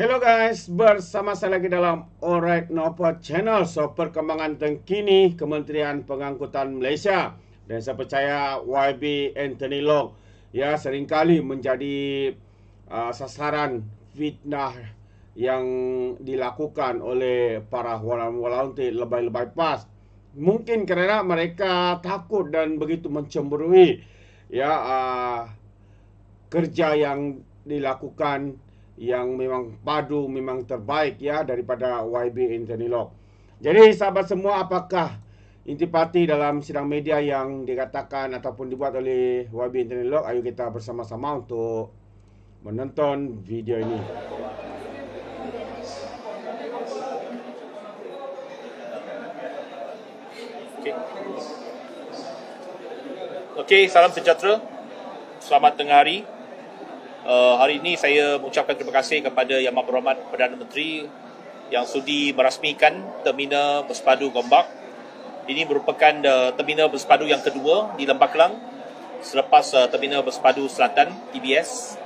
Hello guys, bersama saya lagi dalam Alright Nopot Channel. So perkembangan terkini Kementerian Pengangkutan Malaysia. Dan saya percaya YB Anthony Long Ya seringkali menjadi uh, sasaran fitnah yang dilakukan oleh para walaupun lebay-lebay pas. Mungkin kerana mereka takut dan begitu mencemburui Ya uh, kerja yang dilakukan yang memang padu memang terbaik ya daripada YB Anthony. Jadi sahabat semua apakah intipati dalam sidang media yang dikatakan ataupun dibuat oleh YB Anthony? Ayo kita bersama-sama untuk menonton video ini. Okey. Okey, salam sejahtera. Selamat tengah hari. Uh, hari ini saya mengucapkan terima kasih kepada Yang Berhormat Perdana Menteri yang sudi merasmikan terminal bersepadu Gombak. Ini merupakan uh, terminal bersepadu yang kedua di Lembah Kelang selepas uh, terminal bersepadu Selatan TBS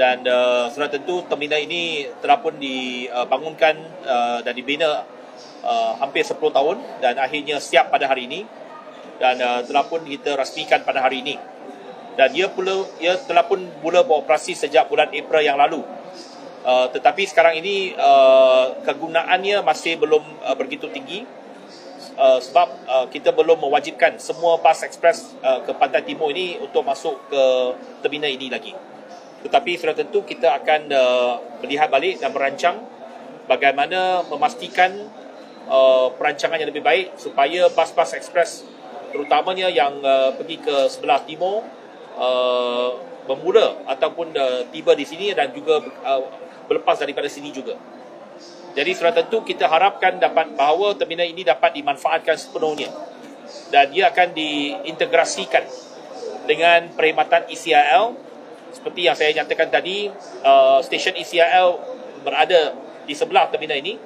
dan uh, sudah tentu terminal ini telah pun dibangunkan uh, dan dibina uh, hampir 10 tahun dan akhirnya siap pada hari ini. Dan uh, telah pun kita rasmikan pada hari ini dan ia pula ia telah pun mula beroperasi sejak bulan April yang lalu. Uh, tetapi sekarang ini uh, kegunaannya masih belum uh, begitu tinggi uh, sebab uh, kita belum mewajibkan semua bas ekspres uh, ke Pantai Timur ini untuk masuk ke terminal ini lagi. Tetapi sudah tentu kita akan uh, melihat balik dan merancang bagaimana memastikan uh, perancangan yang lebih baik supaya bas-bas ekspres terutamanya yang uh, pergi ke sebelah timur uh, bermula ataupun uh, tiba di sini dan juga uh, berlepas daripada sini juga. Jadi sudah tentu kita harapkan dapat bahawa terminal ini dapat dimanfaatkan sepenuhnya. Dan dia akan diintegrasikan dengan perkhidmatan ECIL seperti yang saya nyatakan tadi uh, stesen ECIL berada di sebelah terminal ini.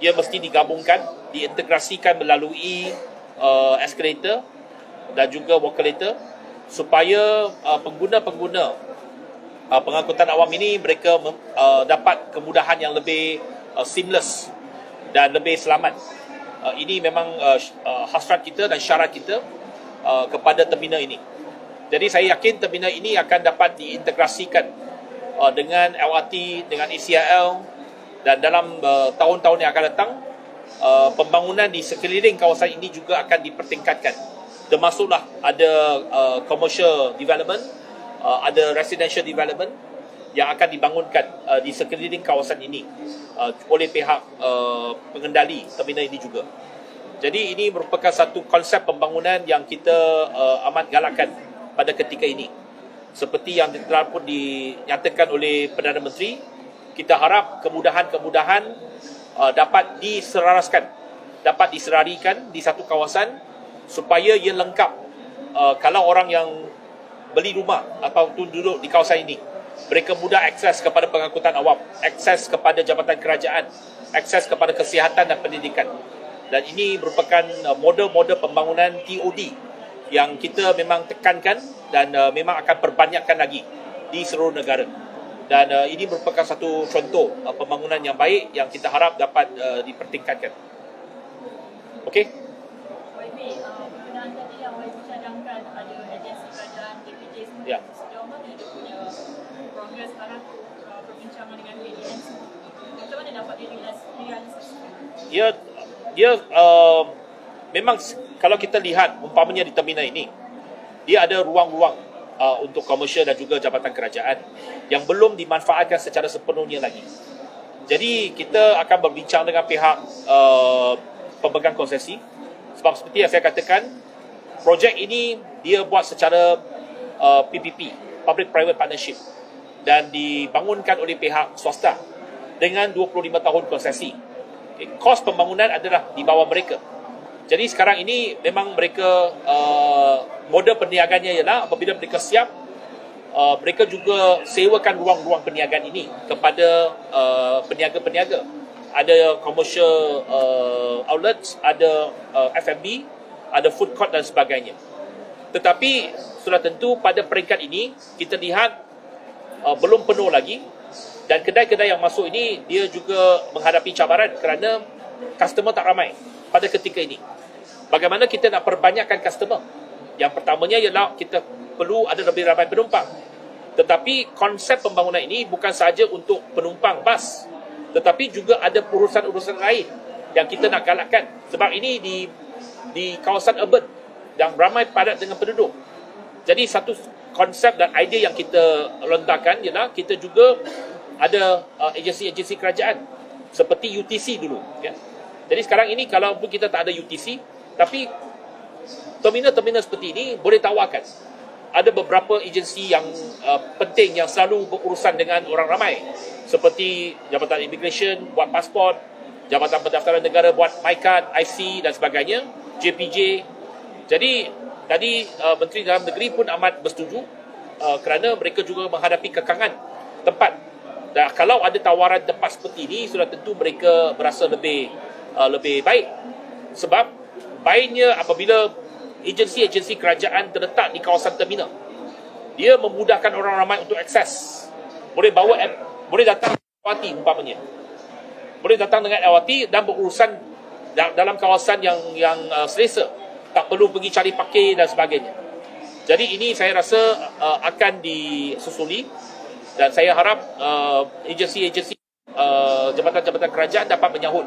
Ia mesti digabungkan diintegrasikan melalui uh, escalator dan juga walkalator supaya uh, pengguna-pengguna uh, pengangkutan awam ini mereka uh, dapat kemudahan yang lebih uh, seamless dan lebih selamat. Uh, ini memang uh, uh, hasrat kita dan syarat kita uh, kepada terminal ini. Jadi saya yakin terminal ini akan dapat diintegrasikan uh, dengan LRT, dengan ECIL dan dalam uh, tahun-tahun yang akan datang uh, pembangunan di sekeliling kawasan ini juga akan dipertingkatkan termasuklah ada uh, commercial development, uh, ada residential development yang akan dibangunkan uh, di sekeliling kawasan ini uh, oleh pihak uh, pengendali terminal ini juga. Jadi ini merupakan satu konsep pembangunan yang kita uh, amat galakkan pada ketika ini. Seperti yang telah pun dinyatakan oleh Perdana Menteri, kita harap kemudahan-kemudahan uh, dapat diselaraskan, dapat diserarikan di satu kawasan supaya ia lengkap. Uh, kalau orang yang beli rumah atau duduk di kawasan ini mereka mudah akses kepada pengangkutan awam akses kepada jabatan kerajaan akses kepada kesihatan dan pendidikan. Dan ini merupakan uh, model-model pembangunan TOD yang kita memang tekankan dan uh, memang akan perbanyakkan lagi di seluruh negara. Dan uh, ini merupakan satu contoh uh, pembangunan yang baik yang kita harap dapat uh, dipertingkatkan. Okey Ya. Sejauh mana dia punya progres sekarang uh, perbincangan dengan PDN Macam mana dapat direalisasikan? Ya, dia uh, memang kalau kita lihat umpamanya di terminal ini, dia ada ruang-ruang uh, untuk komersial dan juga jabatan kerajaan yang belum dimanfaatkan secara sepenuhnya lagi. Jadi kita akan berbincang dengan pihak uh, pemegang konsesi sebab seperti yang saya katakan projek ini dia buat secara uh, PPP, Public Private Partnership dan dibangunkan oleh pihak swasta dengan 25 tahun konsesi. Okay. Kos pembangunan adalah di bawah mereka. Jadi sekarang ini memang mereka uh, model perniagannya ialah apabila mereka siap uh, mereka juga sewakan ruang-ruang perniagaan ini kepada uh, peniaga-peniaga. Ada commercial uh, outlets, ada uh, F&B, ada food court dan sebagainya. Tetapi sudah tentu pada peringkat ini kita lihat uh, belum penuh lagi Dan kedai-kedai yang masuk ini dia juga menghadapi cabaran kerana customer tak ramai pada ketika ini. Bagaimana kita nak perbanyakkan customer? Yang pertamanya ialah kita perlu ada lebih ramai penumpang. Tetapi konsep pembangunan ini bukan sahaja untuk penumpang bas, tetapi juga ada urusan-urusan lain yang kita nak galakkan. Sebab ini di di kawasan urban yang ramai padat dengan penduduk. Jadi satu konsep dan idea yang kita lontarkan ialah kita juga ada uh, agensi-agensi kerajaan seperti UTC dulu. Ya. Jadi sekarang ini kalau pun kita tak ada UTC, tapi terminal-terminal seperti ini boleh tawarkan ada beberapa agensi yang uh, penting yang selalu berurusan dengan orang ramai seperti Jabatan Immigration buat pasport, Jabatan Pendaftaran Negara buat MyCard, IC dan sebagainya, JPJ. Jadi tadi uh, Menteri Dalam Negeri pun amat bersetuju uh, kerana mereka juga menghadapi kekangan tempat. Dan kalau ada tawaran tempat seperti ini sudah tentu mereka berasa lebih uh, lebih baik. Sebab baiknya apabila agensi-agensi kerajaan terletak di kawasan terminal. Dia memudahkan orang ramai untuk akses. Boleh bawa boleh datang LRT umpamanya. Boleh datang dengan LRT dan berurusan dalam kawasan yang yang uh, selesa. Tak perlu pergi cari parkir dan sebagainya. Jadi ini saya rasa uh, akan disusuli dan saya harap uh, agensi-agensi uh, jabatan-jabatan kerajaan dapat menyahut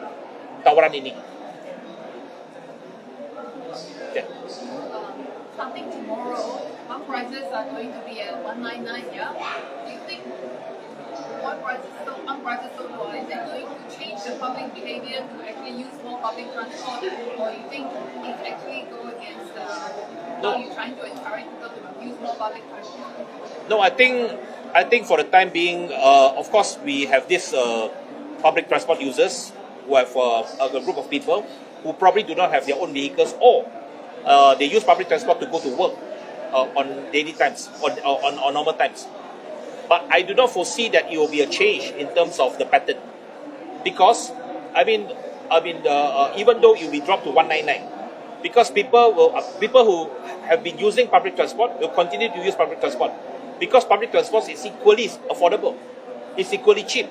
tawaran ini. starting tomorrow, pump prices are going to be at 199, yeah? Do you think oil prices so prices so low, is it going to change the public behavior to actually use more public transport? Or you think it actually go against uh, No. how you're trying to encourage people to use more public transport? No, I think I think for the time being, uh, of course, we have this uh, public transport users who have uh, a group of people who probably do not have their own vehicles or uh, they use public transport to go to work uh, on daily times on, on on normal times. But I do not foresee that it will be a change in terms of the pattern. Because I mean I mean uh, even though it will be dropped to 199 because people will uh, people who have been using public transport will continue to use public transport. Because public transport is equally affordable. It's equally cheap.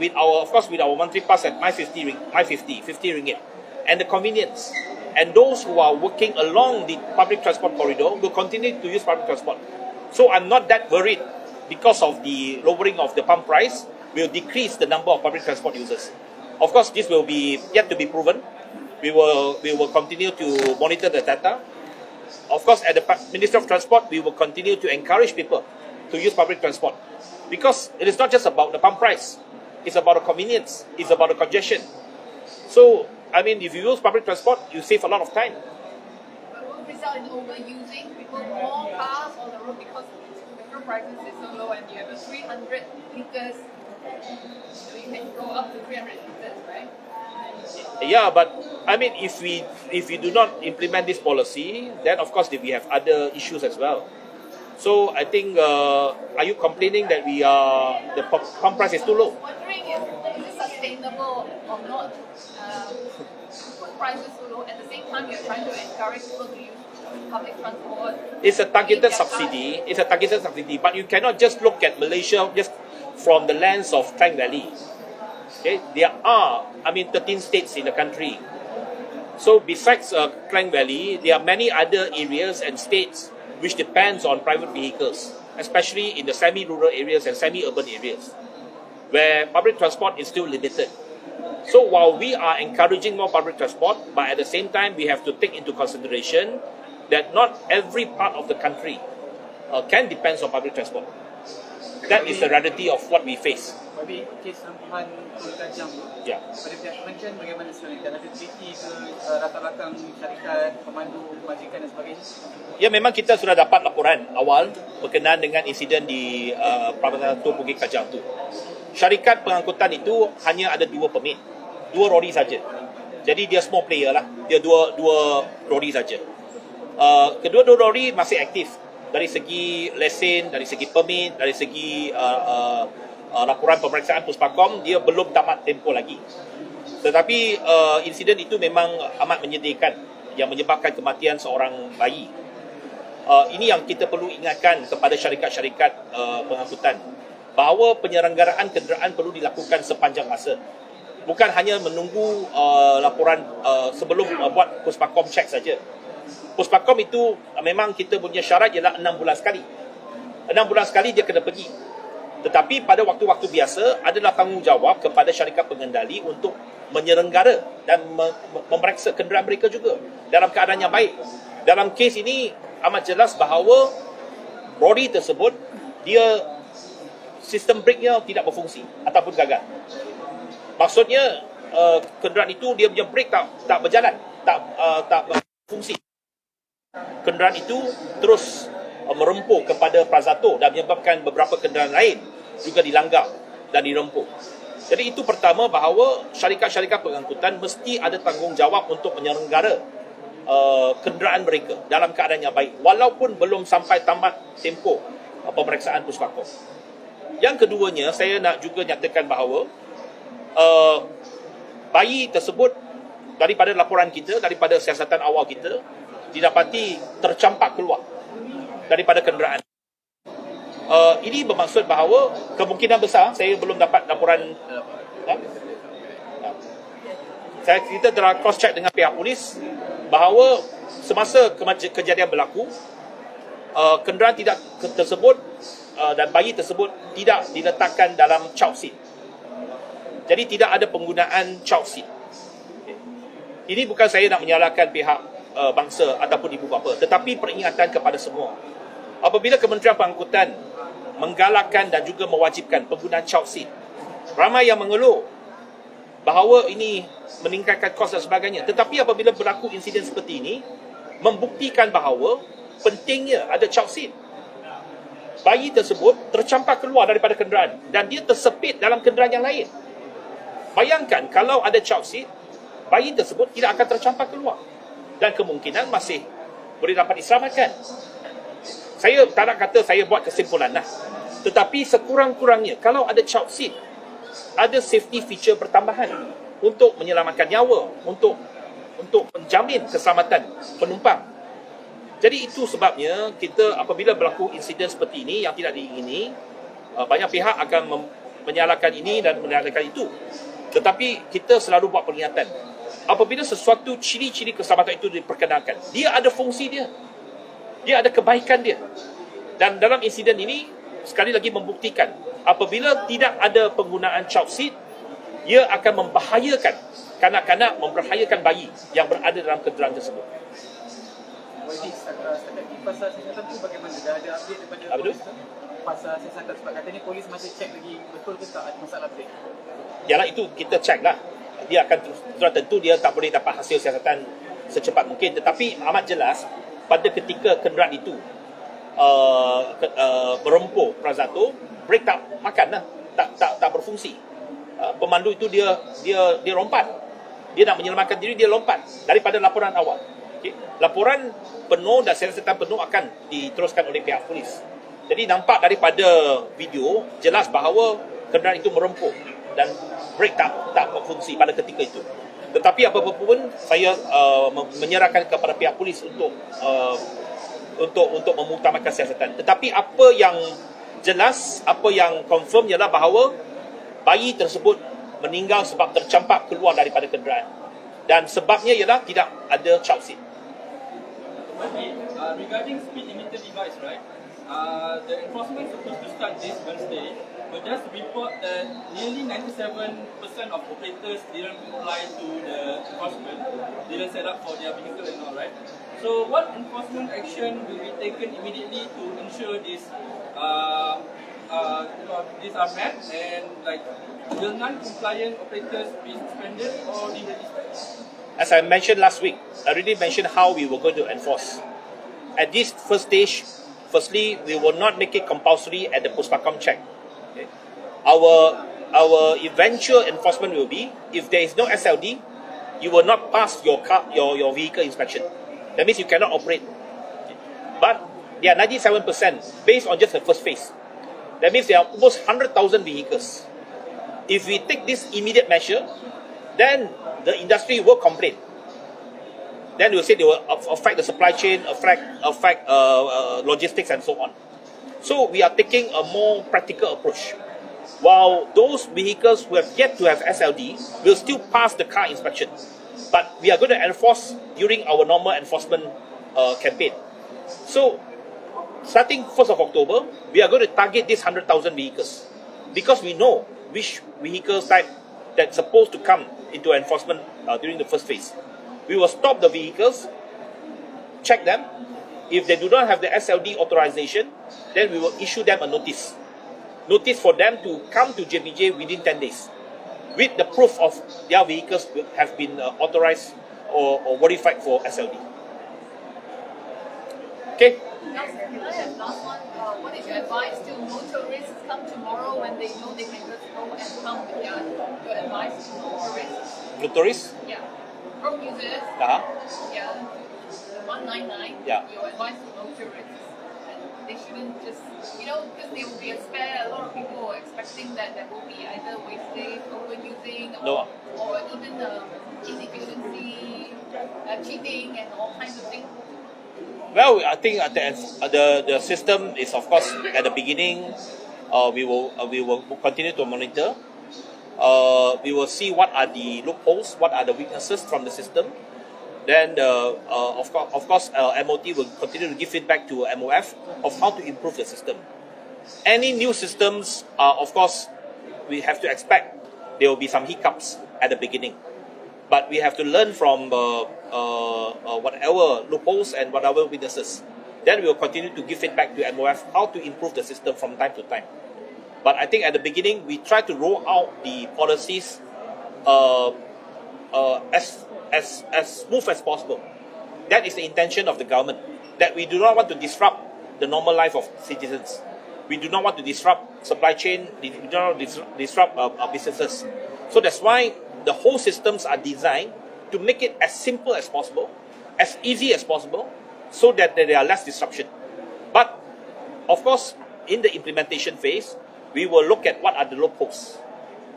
With our of course with our monthly pass at my 50 ring my 50 50 ringgit. And the convenience. And those who are working along the public transport corridor will continue to use public transport. So i'm not that worried because of the lowering of the pump price will decrease the number of public transport users. Of course this will be yet to be proven. We will we will continue to monitor the data. Of course at the ministry of transport we will continue to encourage people to use public transport. Because it is not just about the pump price. It's about the convenience. It's about the congestion. So i mean if you use public transport you save a lot of time. Result in overusing people more cars on the road because fuel prices is so low and you have a 300 liters, so you can go up to 300 liters, right? Yeah, but I mean, if we if we do not implement this policy, then of course we have other issues as well. So I think, uh, are you complaining that we are the pump price is too low? wondering if is it sustainable or not. Food prices so low. At the same time, you're trying to encourage people to use. It's a targeted subsidy. It's a targeted subsidy, but you cannot just look at Malaysia just from the lens of Klang Valley. Okay, there are, I mean, 13 states in the country. So besides uh, Klang Valley, there are many other areas and states which depends on private vehicles, especially in the semi-rural areas and semi-urban areas, where public transport is still limited. So while we are encouraging more public transport, but at the same time we have to take into consideration that not every part of the country uh, can depend on public transport. That is the reality of what we face. Bagi kes rampuhan Pulau Tajam tu, Yeah. pada pihak kementerian bagaimana sebenarnya? Dan ada teliti ke uh, latar-belakang syarikat, pemandu, majikan dan sebagainya? Ya memang kita sudah dapat laporan awal berkenaan dengan insiden di uh, Perbatasan Tun Bukit Kajang tu. Syarikat pengangkutan itu hanya ada dua permit, dua lori saja. Jadi dia small player lah, dia dua dua lori saja. Uh, kedua-dua lori masih aktif dari segi lesen, dari segi permit, dari segi uh, uh, uh, laporan pemeriksaan Puspakom dia belum tamat tempoh lagi. Tetapi uh, insiden itu memang amat menyedihkan yang menyebabkan kematian seorang bayi. Uh, ini yang kita perlu ingatkan kepada syarikat-syarikat uh, pengangkutan bahawa penyelenggaraan kenderaan perlu dilakukan sepanjang masa. Bukan hanya menunggu uh, laporan uh, sebelum uh, buat puspakom check saja. Puspakom itu uh, memang kita punya syarat ialah 6 bulan sekali. 6 bulan sekali dia kena pergi. Tetapi pada waktu-waktu biasa adalah tanggungjawab kepada syarikat pengendali untuk menyelenggara dan memeriksa kenderaan mereka juga dalam keadaan yang baik. Dalam kes ini amat jelas bahawa body tersebut dia sistem brake-nya tidak berfungsi ataupun gagal. Maksudnya uh, kenderaan itu dia punya brake tak tak berjalan, tak uh, tak berfungsi. Kenderaan itu terus uh, merempuk kepada Prazato dan menyebabkan beberapa kenderaan lain juga dilanggar dan dirempuk. Jadi itu pertama bahawa syarikat-syarikat pengangkutan mesti ada tanggungjawab untuk menyelenggara uh, kenderaan mereka dalam keadaan yang baik walaupun belum sampai tamat tempoh uh, pemeriksaan puspakom. Yang keduanya saya nak juga nyatakan bahawa uh, bayi tersebut daripada laporan kita daripada siasatan awal kita didapati tercampak keluar daripada kenderaan. Uh, ini bermaksud bahawa kemungkinan besar saya belum dapat laporan uh, saya kita telah cross check dengan pihak polis bahawa semasa kejadian berlaku uh, kenderaan tidak tersebut uh, dan bayi tersebut tidak diletakkan dalam child seat jadi tidak ada penggunaan child seat ini bukan saya nak menyalahkan pihak uh, bangsa ataupun ibu bapa tetapi peringatan kepada semua apabila Kementerian Pengangkutan menggalakkan dan juga mewajibkan penggunaan child seat. Ramai yang mengeluh bahawa ini meningkatkan kos dan sebagainya. Tetapi apabila berlaku insiden seperti ini, membuktikan bahawa pentingnya ada child seat. Bayi tersebut tercampak keluar daripada kenderaan dan dia tersepit dalam kenderaan yang lain. Bayangkan kalau ada child seat, bayi tersebut tidak akan tercampak keluar. Dan kemungkinan masih boleh dapat diselamatkan saya tak nak kata saya buat kesimpulan lah. Tetapi sekurang-kurangnya, kalau ada child seat, ada safety feature pertambahan untuk menyelamatkan nyawa, untuk untuk menjamin keselamatan penumpang. Jadi itu sebabnya kita apabila berlaku insiden seperti ini yang tidak diingini, uh, banyak pihak akan menyalahkan ini dan menyalahkan itu. Tetapi kita selalu buat peringatan. Apabila sesuatu ciri-ciri keselamatan itu diperkenalkan, dia ada fungsi dia dia ada kebaikan dia. Dan dalam insiden ini, sekali lagi membuktikan, apabila tidak ada penggunaan child seat, ia akan membahayakan kanak-kanak, membahayakan bayi yang berada dalam kenderaan tersebut. Pasal siasatan tu bagaimana? Dah ada update daripada Apa? Pasal siasatan sebab katanya polis masih cek lagi betul ke tak ada masalah break. Yalah itu kita cek lah. Dia akan terus, tentu dia tak boleh dapat hasil siasatan secepat mungkin. Tetapi amat jelas pada ketika kenderaan itu uh, ke, uh, berempuk Prazato, brake tak makan lah, tak tak tak berfungsi. Uh, pemandu itu dia dia dia lompat. Dia nak menyelamatkan diri dia lompat daripada laporan awal. Okay. Laporan penuh dan siasatan penuh akan diteruskan oleh pihak polis. Jadi nampak daripada video jelas bahawa kenderaan itu merempuk dan brake tak tak berfungsi pada ketika itu. Tetapi apa pun saya uh, menyerahkan kepada pihak polis untuk uh, untuk untuk mengutamakan siasatan. Tetapi apa yang jelas, apa yang confirm ialah bahawa bayi tersebut meninggal sebab tercampak keluar daripada kenderaan. Dan sebabnya ialah tidak ada child seat. Uh, regarding speed limiter device, right? Uh, the enforcement supposed to start this Wednesday. But just report that nearly 97% of operators didn't comply to the enforcement, didn't set up for their vehicle and all, right? So what enforcement action will be taken immediately to ensure this, uh, uh, you know, these are met and like will non-compliant operators be suspended or deregistered? As I mentioned last week, I already mentioned how we were going to enforce. At this first stage, firstly, we will not make it compulsory at the postpartum check our our eventual enforcement will be if there is no SLD, you will not pass your car your your vehicle inspection. That means you cannot operate. But there are 97% based on just the first phase. That means there are almost 100,000 vehicles. If we take this immediate measure, then the industry will complain. Then will say they will affect the supply chain, affect affect uh, uh, logistics and so on. So we are taking a more practical approach. While those vehicles who have yet to have SLD will still pass the car inspection, but we are going to enforce during our normal enforcement uh, campaign. So starting 1st of October, we are going to target these 100,000 vehicles because we know which vehicle type that's supposed to come into enforcement uh, during the first phase. We will stop the vehicles, check them. If they do not have the SLD authorization, then we will issue them a notice. Notice for them to come to JPJ within 10 days with the proof of their vehicles have been uh, authorized or, or verified for SLD. Okay, Now, can I have last one? What is your advice to motorists come tomorrow when they know they can just go and come with their, your advice to motorists? motorists. Yeah. Road users, Uh-huh. yeah. 199, Yeah. your advice to motorists. And they shouldn't just, you know, because there will be a spare, a lot of people are expecting that there will be either wastage, overusing, or, No. or even um, inefficiency, uh, cheating, and all kinds of things. Well, I think uh, the, uh, the the system is of course at the beginning. Uh, we will uh, we will continue to monitor. Uh, we will see what are the loopholes, what are the weaknesses from the system. Then the uh, of of course uh, MOT will continue to give feedback to MOF of how to improve the system. Any new systems, uh, of course, we have to expect there will be some hiccups at the beginning but we have to learn from uh, uh, uh, whatever loopholes and whatever weaknesses. Then we will continue to give feedback to MOF how to improve the system from time to time. But I think at the beginning we try to roll out the policies uh, uh, as, as, as smooth as possible. That is the intention of the government. That we do not want to disrupt the normal life of citizens. We do not want to disrupt supply chain. We do not dis- disrupt uh, our businesses. So that's why the whole systems are designed to make it as simple as possible, as easy as possible, so that there are less disruption. But of course, in the implementation phase, we will look at what are the loopholes,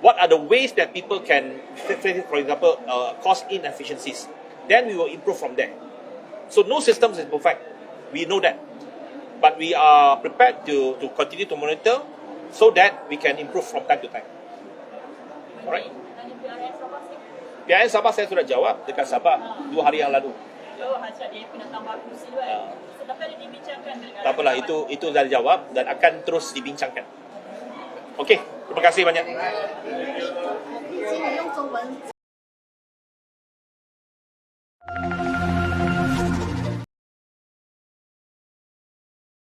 what are the ways that people can, for example, uh, cause inefficiencies. Then we will improve from there. So no systems is perfect. We know that. But we are prepared to, to continue to monitor so that we can improve from time to time. Alright. PIN Sabah saya sudah jawab dekat Sabah dua hari yang lalu. Oh, Hajar dia pun nak tambah kursi tu kan? Ah. Tapi ada dibincangkan dengan... Tak apalah, itu, itu dah dijawab dan akan terus dibincangkan. Okey, terima kasih banyak. Terima kasih.